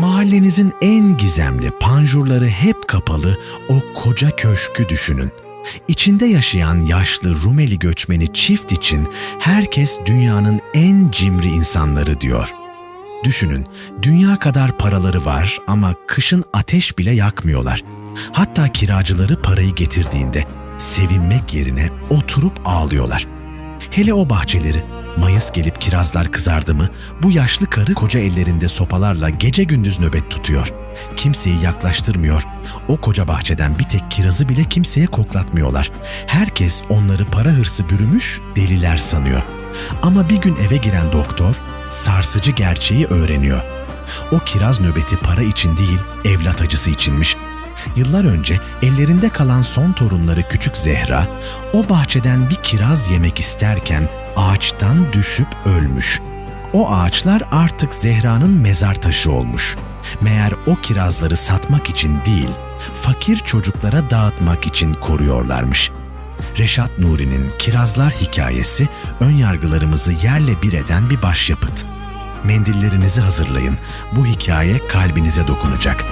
Mahallenizin en gizemli panjurları hep kapalı o koca köşkü düşünün. İçinde yaşayan yaşlı Rumeli göçmeni çift için herkes dünyanın en cimri insanları diyor. Düşünün, dünya kadar paraları var ama kışın ateş bile yakmıyorlar. Hatta kiracıları parayı getirdiğinde sevinmek yerine oturup ağlıyorlar. Hele o bahçeleri, Mayıs gelip kirazlar kızardı mı, bu yaşlı karı koca ellerinde sopalarla gece gündüz nöbet tutuyor. Kimseyi yaklaştırmıyor. O koca bahçeden bir tek kirazı bile kimseye koklatmıyorlar. Herkes onları para hırsı bürümüş deliler sanıyor. Ama bir gün eve giren doktor sarsıcı gerçeği öğreniyor. O kiraz nöbeti para için değil, evlat acısı içinmiş. Yıllar önce ellerinde kalan son torunları küçük Zehra, o bahçeden bir kiraz yemek isterken ağaçtan düşüp ölmüş. O ağaçlar artık Zehra'nın mezar taşı olmuş. Meğer o kirazları satmak için değil, fakir çocuklara dağıtmak için koruyorlarmış. Reşat Nuri'nin Kirazlar hikayesi ön yargılarımızı yerle bir eden bir başyapıt. Mendillerinizi hazırlayın. Bu hikaye kalbinize dokunacak.